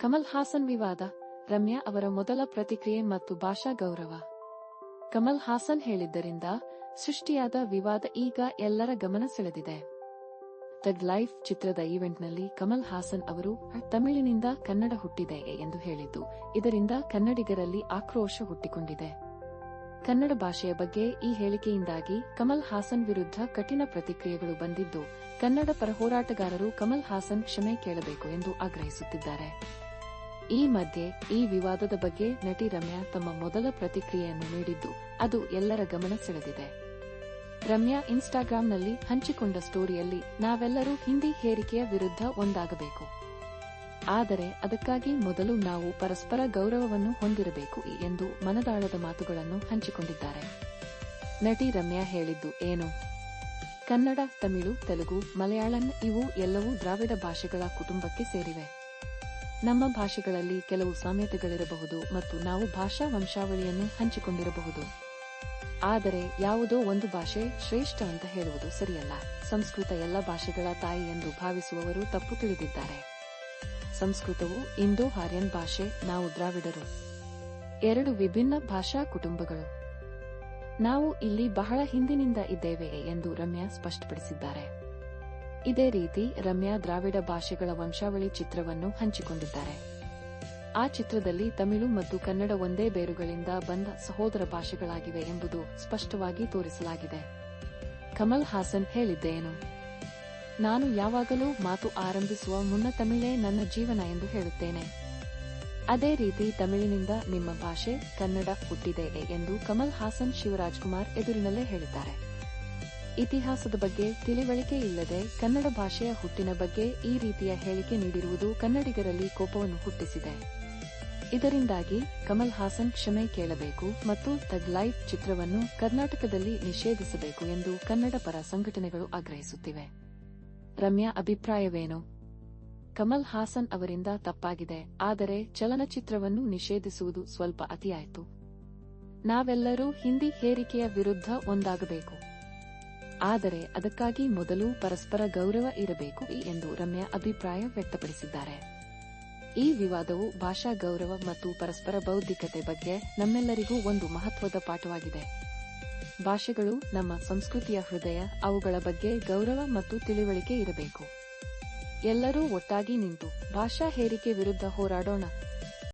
ಕಮಲ್ ಹಾಸನ್ ವಿವಾದ, ರಮ್ಯಾ ಅವರ ಮೊದಲ ಪ್ರತಿಕ್ರಿಯೆ ಮತ್ತು ಭಾಷಾ ಗೌರವ. ಕಮಲ್ ಹಾಸನ್ ಹೇಳಿದ್ದರಿಂದ, ಸೃಷ್ಟಿಯಾದ ವಿವಾದ ಈಗ ಎಲ್ಲರ ಗಮನ ಸೆಳೆದಿದೆ. ತಗ್ ಲೈಫ್ ಚಿತ್ರದ ಈವೆಂಟ್ನಲ್ಲಿ ಕಮಲ್ ಹಾಸನ್ ಅವರು, ತಮಿಳಿನಿಂದ ಕನ್ನಡ ಹುಟ್ಟಿದೆ ಎಂದು ಹೇಳಿದ್ದು, ಇದರಿಂದ ಕನ್ನಡಿಗರಲ್ಲಿ ಆಕ್ರೋಶ ಹುಟ್ಟಿಕೊಂಡಿದೆ. ಕನ್ನಡ ಭಾಷೆಯ ಬಗ್ಗೆ ಈ ಹೇಳಿಕೆಯಿಂದಾಗಿ ಕಮಲ್ ಹಾಸನ್ ವಿರುದ್ಧ ಕಠಿಣ ಪ್ರತಿಕ್ರಿಯೆಗಳು ಬಂದಿದ್ದು, ಕನ್ನಡ ಪರ ಹೋರಾಟಗಾರರು ಕಮಲ್ ಹಾಸನ್ ಕ್ಷಮೆ ಕೇಳಬೇಕು ಎಂದು ಆಗ್ರಹಿಸುತ್ತಿದ್ದಾರೆ. ಈ ಮಧ್ಯೆ ಈ ವಿವಾದದ ಬಗ್ಗೆ ನಟಿ ರಮ್ಯಾ ತಮ್ಮ ಮೊದಲ ಪ್ರತಿಕ್ರಿಯೆಯನ್ನು ನೀಡಿದ್ದು ಅದು ಎಲ್ಲರ ಗಮನ ಸೆಳೆದಿದೆ. ರಮ್ಯಾ ಇನ್ಸ್ಟಾಗ್ರಾಂನಲ್ಲಿ ಹಂಚಿಕೊಂಡ ಸ್ಟೋರಿಯಲ್ಲಿ ನಾವೆಲ್ಲರೂ ಹಿಂದಿ ಹೇರಿಕೆಯ ವಿರುದ್ಧ ಒಂದಾಗಬೇಕು. ಆದರೆ ಅದಕ್ಕಾಗಿ ಮೊದಲು ನಾವು ಪರಸ್ಪರ ಗೌರವವನ್ನು ಹೊಂದಿರಬೇಕು ಎಂದು ಮನದಾಳದ ಮಾತುಗಳನ್ನು ಹಂಚಿಕೊಂಡಿದ್ದಾರೆ. ನಟಿ ರಮ್ಯಾ ಹೇಳಿದ್ದು ಏನು? ಕನ್ನಡ, ತಮಿಳು, ತೆಲುಗು, ಮಲಯಾಳಂ ಇವು ಎಲ್ಲವೂ ದ್ರಾವಿಡ ಭಾಷೆಗಳ ಕುಟುಂಬಕ್ಕೆ ಸೇರಿವೆ. ನಮ್ಮ ಭಾಷೆಗಳಲ್ಲಿ ಕೆಲವು ಸಾಮ್ಯತೆಗಳಿರಬಹುದು ಮತ್ತು ನಾವು ಭಾಷಾ ವಂಶಾವಳಿಯನ್ನು ಹಂಚಿಕೊಂಡಿರಬಹುದು. ಆದರೆ ಯಾವುದೋ ಒಂದು ಭಾಷೆ ಶ್ರೇಷ್ಠ ಅಂತ ಹೇಳುವುದು ಸರಿಯಲ್ಲ. ಸಂಸ್ಕೃತ ಎಲ್ಲ ಭಾಷೆಗಳ ತಾಯಿ ಎಂದು ಭಾವಿಸುವವರು ತಪ್ಪು ತಿಳಿದಿದ್ದಾರೆ. ಸಂಸ್ಕೃತವು ಇಂಡೋ ಆರ್ಯನ್ ಭಾಷೆ, ನಾವು ದ್ರಾವಿಡರು. ಎರಡು ವಿಭಿನ್ನ ಭಾಷಾ ಕುಟುಂಬಗಳು. ನಾವು ಇಲ್ಲಿ ಬಹಳ ಹಿಂದಿನಿಂದ ಇದ್ದೇವೆ ಎಂದು ರಮ್ಯಾ ಸ್ಪಷ್ಟಪಡಿಸಿದ್ದಾರೆ. ಇದೇ ರೀತಿ ರಮ್ಯಾ ದ್ರಾವಿಡ ಭಾಷೆಗಳ ವಂಶಾವಳಿ ಚಿತ್ರವನ್ನು ಹಂಚಿಕೊಂಡಿದ್ದಾರೆ. ಆ ಚಿತ್ರದಲ್ಲಿ ತಮಿಳು ಮತ್ತು ಕನ್ನಡ ಒಂದೇ ಬೇರುಗಳಿಂದ ಬಂದ ಸಹೋದರ ಭಾಷೆಗಳಾಗಿವೆ ಎಂಬುದು ಸ್ಪಷ್ಟವಾಗಿ ತೋರಿಸಲಾಗಿದೆ. ಕಮಲ್ ಹಾಸನ್ ಹೇಳಿದ್ದೇನು? ನಾನು ಯಾವಾಗಲೂ ಮಾತು ಆರಂಭಿಸುವ ಮುನ್ನ ತಮಿಳೇ ನನ್ನ ಜೀವನ ಎಂದು ಹೇಳುತ್ತೇನೆ. ಅದೇ ರೀತಿ ತಮಿಳಿನಿಂದ ನಿಮ್ಮ ಭಾಷೆ ಕನ್ನಡ ಹುಟ್ಟಿದೆ ಎಂದು ಕಮಲ್ ಹಾಸನ್ ಶಿವರಾಜ್ಕುಮಾರ್ ಎದುರಿನಲ್ಲೇ ಹೇಳಿದ್ದಾರೆ. ಇತಿಹಾಸದ ಬಗ್ಗೆ ತಿಳಿವಳಿಕೆ ಇಲ್ಲದೆ ಕನ್ನಡ ಭಾಷೆಯ ಹುಟ್ಟಿನ ಬಗ್ಗೆ ಈ ರೀತಿಯ ಹೇಳಿಕೆ ನೀಡಿರುವುದು ಕನ್ನಡಿಗರಲ್ಲಿ ಕೋಪವನ್ನು ಹುಟ್ಟಿಸಿದೆ. ಇದರಿಂದಾಗಿ ಕಮಲ್ ಹಾಸನ್ ಕ್ಷಮೆ ಕೇಳಬೇಕು ಮತ್ತು ತಗ್ ಲೈಫ್ ಚಿತ್ರವನ್ನು ಕರ್ನಾಟಕದಲ್ಲಿ ನಿಷೇಧಿಸಬೇಕು ಎಂದು ಕನ್ನಡ ಪರ ಸಂಘಟನೆಗಳು ಆಗ್ರಹಿಸುತ್ತಿವೆ. ರಮ್ಯಾ, ಅಭಿಪ್ರಾಯವೇನು? ಕಮಲ್ ಹಾಸನ್ ಅವರಿಂದ ತಪ್ಪಾಗಿದೆ, ಆದರೆ ಚಲನಚಿತ್ರವನ್ನು ನಿಷೇಧಿಸುವುದು ಸ್ವಲ್ಪ ಅತಿಯಾಯಿತು. ನಾವೆಲ್ಲರೂ ಹಿಂದಿ ಹೇರಿಕೆಯ ವಿರುದ್ಧ ಒಂದಾಗಬೇಕು. ಆದರೆ ಅದಕ್ಕಾಗಿ ಮೊದಲು ಪರಸ್ಪರ ಗೌರವ ಇರಬೇಕು ಎಂದು ರಮ್ಯಾ ಅಭಿಪ್ರಾಯ ವ್ಯಕ್ತಪಡಿಸಿದ್ದಾರೆ. ಈ ವಿವಾದವು ಭಾಷಾ ಗೌರವ ಮತ್ತು ಪರಸ್ಪರ ಬೌದ್ಧಿಕತೆ ಬಗ್ಗೆ ನಮ್ಮೆಲ್ಲರಿಗೂ ಒಂದು ಮಹತ್ವದ ಪಾಠವಾಗಿದೆ. ಭಾಷೆಗಳು ನಮ್ಮ ಸಂಸ್ಕೃತಿಯ ಹೃದಯ, ಅವುಗಳ ಬಗ್ಗೆ ಗೌರವ ಮತ್ತು ತಿಳಿವಳಿಕೆ ಇರಬೇಕು. ಎಲ್ಲರೂ ಒಟ್ಟಾಗಿ ನಿಂತು ಭಾಷಾ ಹೇರಿಕೆ ವಿರುದ್ಧ ಹೋರಾಡೋಣ.